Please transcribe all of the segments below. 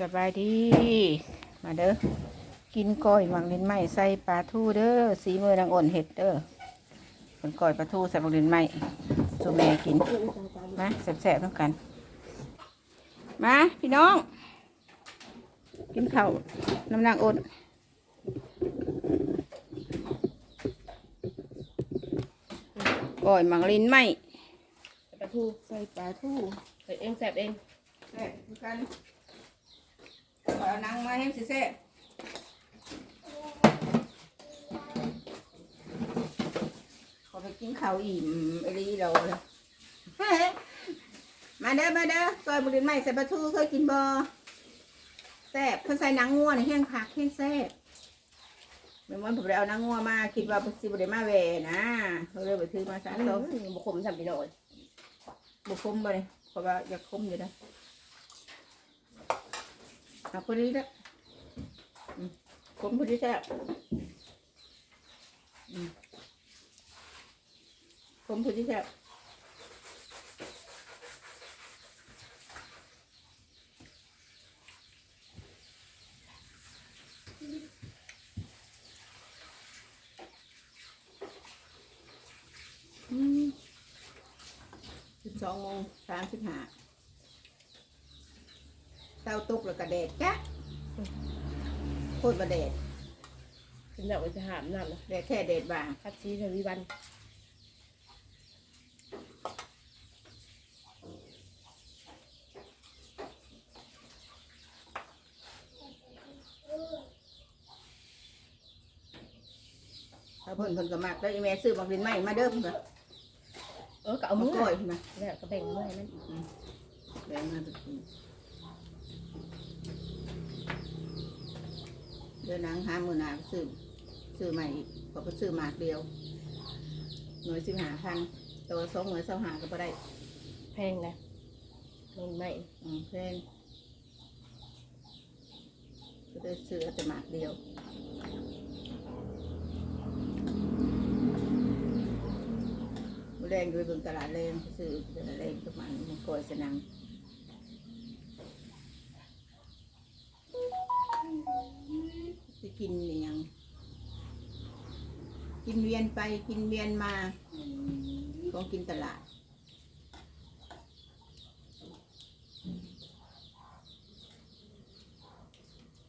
สบายดี มาเด้อ กินก้อยหมังเลนไหมใส่ปลาทูเด้อ สีมือนางอ่อนเห็ดเด้อเป็นก้อยปลาทูใส่หมังเลนไหมสูแม่กิน มาแสบๆต้องกัน มาพี่น้อง กินข้าวน้ำนางอ่อนก้อยหมังเลนไหมปลาทูใส่ปลาทูใส่เองแสบเองแซ่บคือกัน เอานังมาให้สิแซ่ขอไปกินข้าวอิ่มอ้ลีเราเลยมาเด้อมาเด้อซอยบุรีใหม่ใส่ปลาทูเคยกินบ่แซ่บเพิ่นใส่นังงัวในแห้งผักแห้งแซ่บเมื่อวันผมไปเอานังงัวมาคิดว่าสิบุรีมาแหวนะเขาเลยไปซื้อมาสามสองบุคมทำพี่น้อยบุคมบ่เลยเพราะว่าอยากคมอยู่นะเอาพอดีแล้ว คมพอดีแซ่บอืมคมพอดีแซ่บสิบสองโมงสามสิบห้าเตาตุกแล้วก็แดดจ้ะ โคตรประแดดเป็นแบบว่าจะหามน้ำนะแดดแค่แดดบางคัดซีทวีวันถ้าเพิ่นเพิ่นก็มากแล้วอีแม่ซื้อบักดินใหม่มาเด้อเพิ่นก็เออก็เอามามือก้อยมาแล้วก็แบ่งมือให้มันแบ่งมากิน เดี๋ยวหนังหามือหนาไปซื้อซื้อใหม่อีกเพอไปซื้อหมากเดียว หน่วยสิบหาพันตัวสองหน่วยสองหาก็พอได้แพงนะมันไม่อืมแพงก็ได้ซื้อแต่หมากเดียวมื้อแรงด้วยเบิ่งตลาดแรงไปซื้อตลาดแรงประมาณมันก้อยสนัง จะ กินอหย่างกินเวียนไปกินเวียนมาของกินตลาด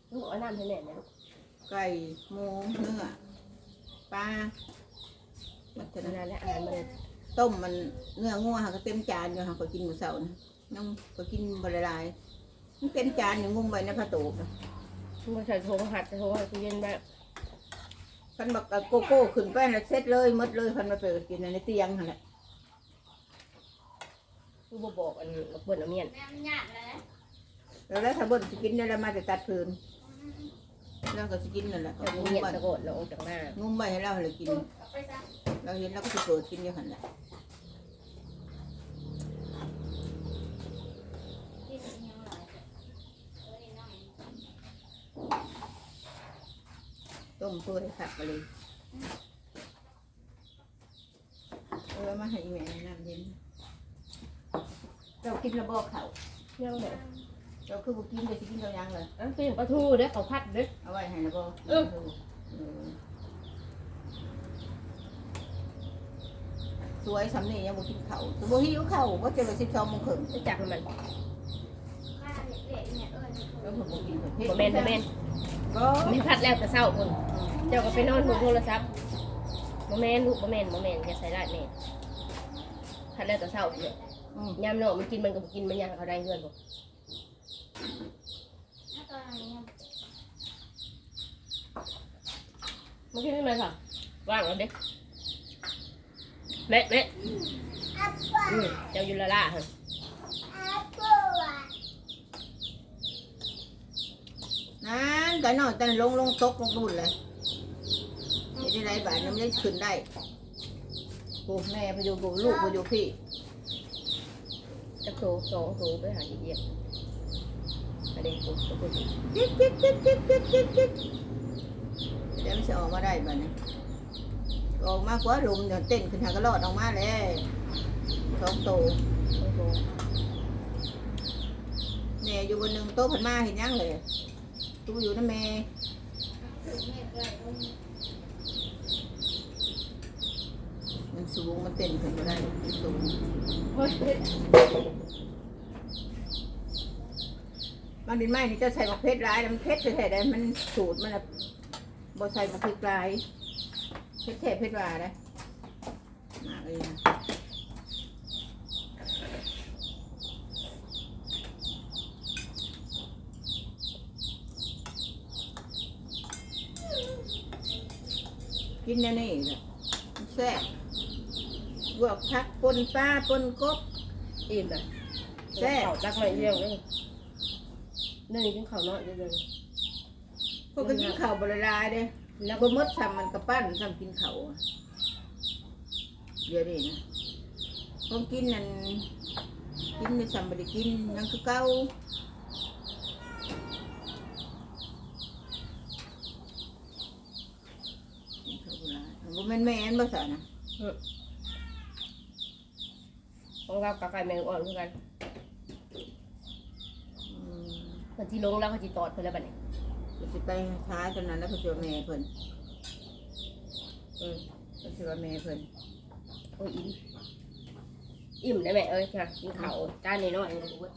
ต้องบอกว่าน้ำให้แน่นะไก่หมูเนื้อปลามันจะขนาดและอาหารมันต้มมันเนื้องัวหาก็เต็มจานอยู่หาก็กินหมูเสาร์นะน้องก็กินบละลายมันเต็มจานอยู่งุ้มไว้ในผ้าตูกนะ มันใส่โถหัดใส่โถหัดตู้เย็นแบบคันบักโกโก้ขึ้นไปแล้วเสร็จเลยหมดเลยคันมาเปิดกินในเตียงหั่นแหละผู้บบอกอันเบิ่นเอาเมียนแล้วแล้วถ้าเบนสิกินได้แล้วมาจะตัดพื้นแล้วก็สิกินนั่นแหละแต่งุ้มเมียนไว้ตะโกนเราออกจากหน้างุ้มไว้ให้เราเลยกินเราเห็นเราก็จะเปิดกินอยู่หันแหละ ต้มเพื่อให้ขับไปเลยเออมาให้แม่น้ำเย็นเรากินระบอกเขายังแบบเราคือบุกินเลยจะกินเรายังเลยอะเป็นปลาทูเด้อเขาพัดเด้อ เอาไว้ให้ระบอกเออ เออสวยสำนียังบุกินเขาตัวบุหิวเขาก็จะไปสิบสองโมงครึ่งจะจับมันแล้วผมบุกินบ่แม่นบ่แม่นก็ ไม่พัดแล้วแต่เศร้าคน เจ้าก็ไปนอนดูโทรศัพท์บ่แม่นลูกบ่แม่นบ่แม่นอย่าใส่ร้ายแม่พัดแล้วแต่เศร้าเนี่ยอืมยามเนาะมันกินมันก็บ่กินมันยังเขาได้เงินบ่มันกินได้ไหมค่ะว่างแล้วเด็กเละเละอืมเจ้าอยู่ละล่าฮะนั่นก็นอนแต่ลงลงตกลงนู่นเลย จะได้ไรบาทยังไม่ได้ขึ้นได้กูแม่ไปอยู่กูลูกไปอยู่พี่จะโตสองโตไปหาเดียอันนี้กูกูกูจิ๊ดจิ๊ดจิ๊ดจิ๊ดจิ๊ดจิ๊ดจิ๊ดเดี๋ยวมันจะออกมาได้บ้านี้ออกมากว่าลุมเดี๋ยวเต้นขึ้นหากระรอดออกมาเลยสองโตโตโตแม่อยู่บนหนึ่งโต๊ะผันมาเห็นยังเลยตู้อยู่นะแม่ มันสูงมันเต้นขึ้นมาได้มันสูงเฮ้ยบางดินไม้นี่จะใส่บักเพชรร้ายแล้วมันเพชรแท้ๆได้มันสูตรมันอะบ่ใส่บักเพชรร้ายเพชรแท้เพชรว่าได้มาเลยนะ กินแน่นี่แหละแซ่บบวกผักปนปลาปนกบอิ่มอะแซ่บเขาจักไม่เยี่ยงเลยนี่กินข้าวน้อยเดี๋ยวพวกก็กินข้าวบละลายเด้ๆแล้วบ่หมดซ้ำมันกระปั้นซ้ำกินเขาวอะเดี๋ยวนี้นะผมกินนั่นกินไม่ซ้ำบ่ได้กินยังคือเก่ากินข้าว บ่หลายบ่แม่นแม่นบ่ซะนะของเรากับไก่แมงอ่อนเหมือนกันอืมเพิ่นที่ลงแล้วเขาจีตอดเพิ่นแล้วบัดนี้เพิ่นสิไปช้าจนนั้นแล้วเพิ่นสิว่าแม่เพิ่นอืมเพิ่นสิว่าแม่เพิ่นโอ้ยอิ่มอิ่มได้ไหมเอ้ยค่ะกินข้าวจานน้อยๆเลยทุกคน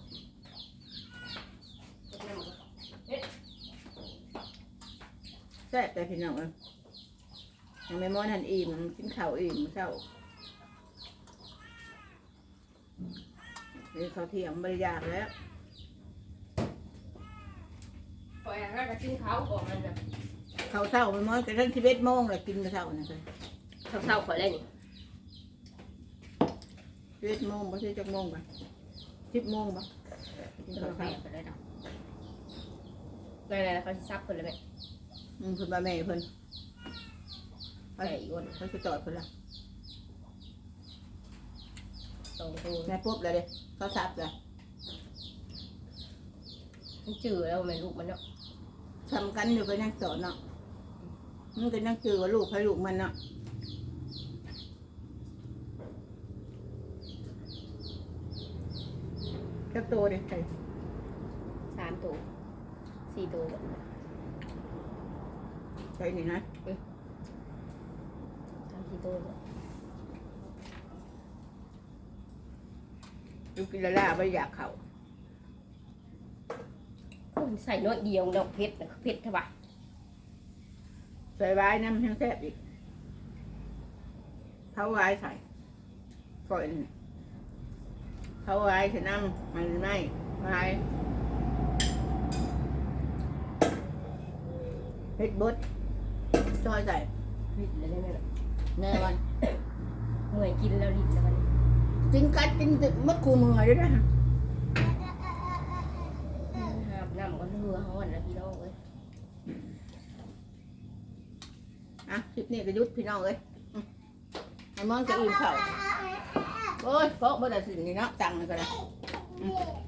แซ่บแต่พี่น้องเอ้ย ยังแม่มอนหันอิ่มกินข้าวอิ่มมื้อเช้าเดี๋ยวเขาวเที่ยงบ่ได้อยากแล้วพอแอนก็กินข้าวก่อนมันน่ะเขาวเช้าไปมอนกระทั่งสิบเอ็ดโมงเลยกินกระเช้านะคเช้าๆข่อยเลยนี่สิบเอ็ดโมงบ่ใช่จักโมงปะสิบโมงปะกินเพิ่นข้าวแม่เช้าเพิ่นเลยเนาะไหนๆแล้วเขาสิซับเพิ่นเลยแม่อืมเพิ่นมาแม่เพิ่น ไปอีกคนเขาจะจอดเพิ่นละสองตัวแม่ปุ๊บเลยเด้เขาซับเลยมันจืดแล้วแม่ลูกมันเนาะทำกันอยู่ก็ยังจอดเนาะมันก็ยังจือว่าลูกให้ลูกมันเนาะจักโตเด้ใส่สามตัวสี่ตัวแบบนี้ใส่นี่นะ สามสี่ตัวแบบลูกกินละล่าไม่อยากเขาคนใส่น้อยเดียวดอกเพชรนะเพชรใช่ปะใส่ไว้น้ำแห้งแซ่บอีกเขาไว้ใส่ก่อนเขาไว้ใส่น้ำมันไม่ไว้เฮ็ดบดซอยใส่ลิ้นแล้วได้ไหมล่ะ แม่วันเมื่อยกินแล้วลิ้นแล้วมันกินกัดกินตึกมัดคูมือด้วยนะหาบน้ำก็เลือห้อนแล้วพี่น้องเอ้ยอะคลิปนี้ก็หยุดพี่น้องเอ้ยอืมไอ้มอนก็อิ่มเข่าวโอ้ยเพราะบ่ได้สิ่งนี้เนาะตังค์นี่ก็ได้อืม